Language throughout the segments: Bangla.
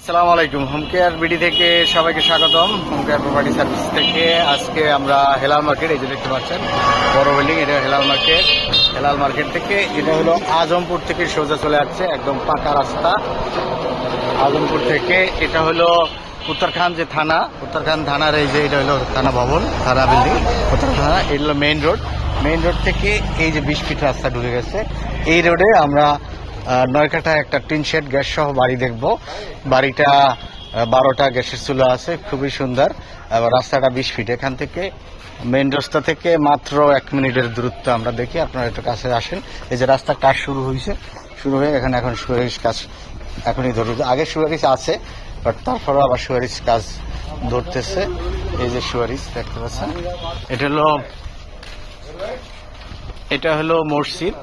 আসসালামু আলাইকুম। হোম কেয়ার বিডি থেকে সবাইকে স্বাগতম। হোম কেয়ার প্রপার্টি সার্ভিস থেকে আজকে আমরা হেলাল মার্কেট, এই যে দেখতে পাচ্ছেন, বড় বিল্ডিং, এটা হেলাল মার্কেট। হেলাল মার্কেট থেকে এটা হলো আজমপুর থেকে সোজা চলে আসছে একদম পাকা রাস্তা। আজমপুর থেকে এটা হলো উত্তরখান যে থানা, উত্তরখান থানার এই যে এটা হলো থানা ভবন, থানা বিল্ডিং। উত্তর থানা, এটা হলো মেইন রোড মেইন রোড থেকে এই যে বিশ ফিট রাস্তা ঢুকে গেছে। এই রোডে আমরা নয়কাটা একটা টিন শেড গ্যাস সহ বাড়ি দেখব। বাড়িটা বারোটা, গ্যাসের চুলা আছে, খুবই সুন্দর। রাস্তাটা বিশ ফিট এখান থেকে মেন রাস্তা থেকে মাত্র এক মিনিটের দূরত্ব আমরা দেখি। আপনারা একটু কাছে আসেন। এই যে রাস্তার কাজ শুরু হয়েছে শুরু হয়ে এখানে এখন সুয়ারিশ কাজ এখনই ধরুন। আগে সুয়ারিশ আছে, বাট তারপরেও আবার সুয়ারিশ কাজ ধরতেছে। এই যে সুয়ারিশ দেখতে পাচ্ছেন? এটা হলো এটা হলো মসজিদ।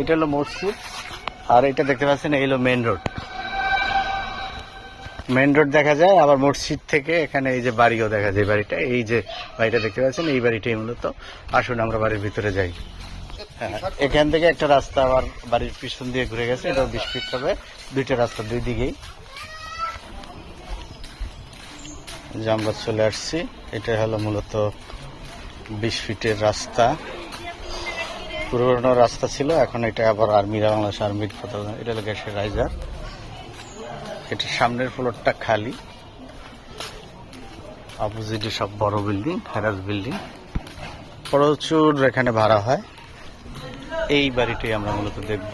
এটা হলো মসজিদ আর এটা দেখতে পাচ্ছেন এই হলো মেন রোড মেন রোড দেখা যায় আবার মসজিদ থেকে এখানে এই যে বাড়িও দেখা যায় বাড়িটা। এই যে বাড়িটা দেখতে পাচ্ছেন এই বাড়িটাই মূলত। আসুন আমরা বাড়ির ভিতরে যাই। হ্যাঁ, এখান থেকে একটা রাস্তা আবার বাড়ির পিছন দিয়ে ঘুরে গেছে এটাও বিশ ফিট হবে। দুইটা রাস্তা দুই দিকেই। যে আমরা চলে আসছি। এটা হলো মূলত বিশ ফিটের রাস্তা। পুরনো রাস্তা ছিল, এখন এটা আবার আর্মি বাংলাদেশ আর্মির এটা হলো গ্যাসের রাইজার এটা সামনের ফ্লোরটা খালি। অপোজিটে সব বড় বিল্ডিং হ্যারাস বিল্ডিং প্রচুর এখানে ভাড়া হয়। এই বাড়িটাই আমরা মূলত দেখব।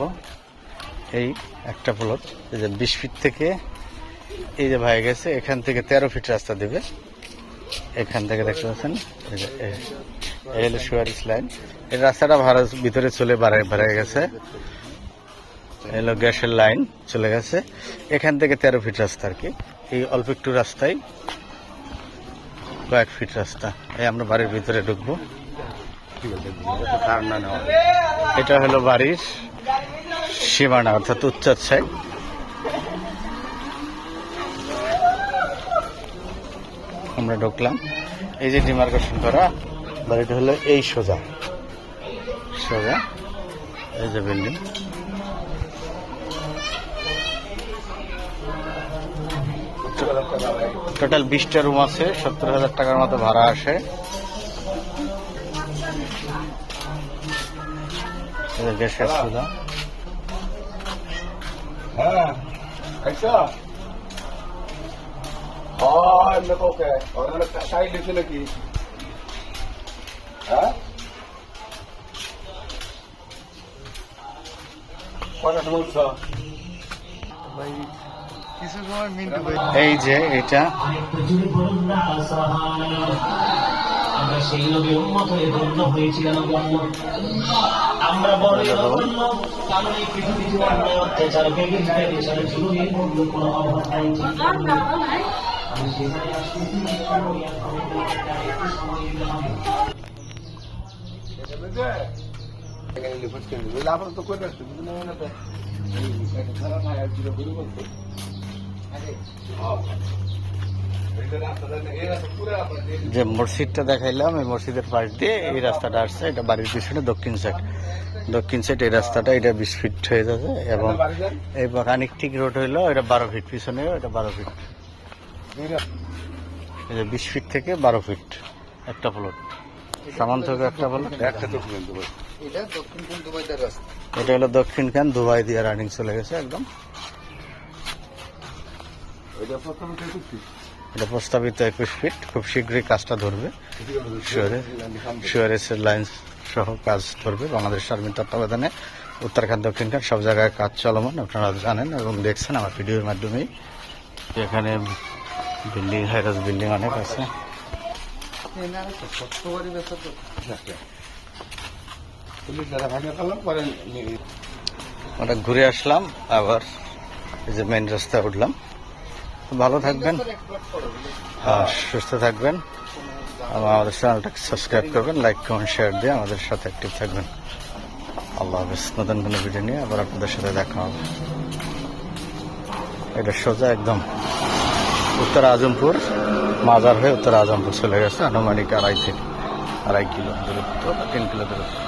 এই একটা প্লট এই যে বিশ ফিট থেকে এই যে ভাই গেছে, এখান থেকে তেরো ফিট রাস্তা দেবে। এখান থেকে দেখতে পাচ্ছেন এই হলো সুয়ারিস লাইন এই রাস্তাটা ভাড়া ভিতরে চলে বাড়ায় বাড়ায় গেছে। এই হলো গ্যাসের লাইন চলে গেছে। এখান থেকে তেরো ফিট রাস্তা আর কি। এই অল্প একটু রাস্তায় কয়েক ফিট রাস্তা। এই আমরা বাড়ির ভিতরে ঢুকবো। এটা হলো বাড়ির সীমানা, অর্থাৎ উচ্চার আমরা ঢুকলাম। এই যে ডিমার্কেশন করা বাড়িটা হলো এই সোজা। সোজা। এই যে বিল্ডিং। টোটাল বিশটা রুম আছে সত্তর হাজার টাকার মতো ভাড়া আসে। গ্যাসের সোজা হ্যাঁ এই যে এটা। আমরা সেই লোকে উন্মত ধন্য হয়েছিলাম আমরা বড় অগণ্য কারণ এই পৃথিবীতে অন্যায় অত্যাচার বেগে বিচারে জুলুমের মধ্যে কোনো অভাব নাই। সেখানে আসছি যে মসজিদটা দেখাইলাম, এই মসজিদের পাশ দিয়ে এই রাস্তাটা আসছে, এটা বাড়ির পিছনে দক্ষিণ সাইড দক্ষিণ সাইড এই রাস্তাটা, এটা বিশ ফিট হয়ে যাবে এবং এই কানেকটিং রোড হইল, এটা বারো ফিট পিছনে এটা বারো ফিট বিশ ফিট থেকে বারো ফিট একটা প্লট সামান থেকে একটা প্লট একটা তো কিন্তু এটা হলো দক্ষিণ খান দুবাই দিয়ে রানিং চলে গেছে একদম। এটা এটা প্রস্তাবিত একুশ ফিট খুব শীঘ্রই কাজটা ধরবে। শিওরে শিওরেসের লাইন সহ কাজ ধরবে। বাংলাদেশ আর্মির তত্ত্বাবধানে উত্তরাখণ্ড দক্ষিণখান সব জায়গায় কাজ চলমান আপনারা জানেন এবং দেখছেন আমার ভিডিওর মাধ্যমেই। এখানে বিল্ডিং হাইরাস বিল্ডিং অনেক আছে। আমরা ঘুরে আসলাম আবার এই যে মেন রাস্তায় উঠলাম। ভালো থাকবেন। আর সুস্থ থাকবেন। আমাদের চ্যানেলটাকে সাবস্ক্রাইব করবেন লাইক কমেন্ট শেয়ার দিয়ে আমাদের সাথে অ্যাক্টিভ থাকবেন। আল্লাহ হাফেজ। নতুন কোনো ভিডিও নিয়ে আবার আপনাদের সাথে দেখা হবে। এটা সোজা একদম উত্তর আজমপুর। মাজার হয়ে উত্তর আজমপুর চলে গেছে, আনুমানিক আড়াই থেকে আড়াই কিলো দূরত্ব তিন কিলো দূরত্ব।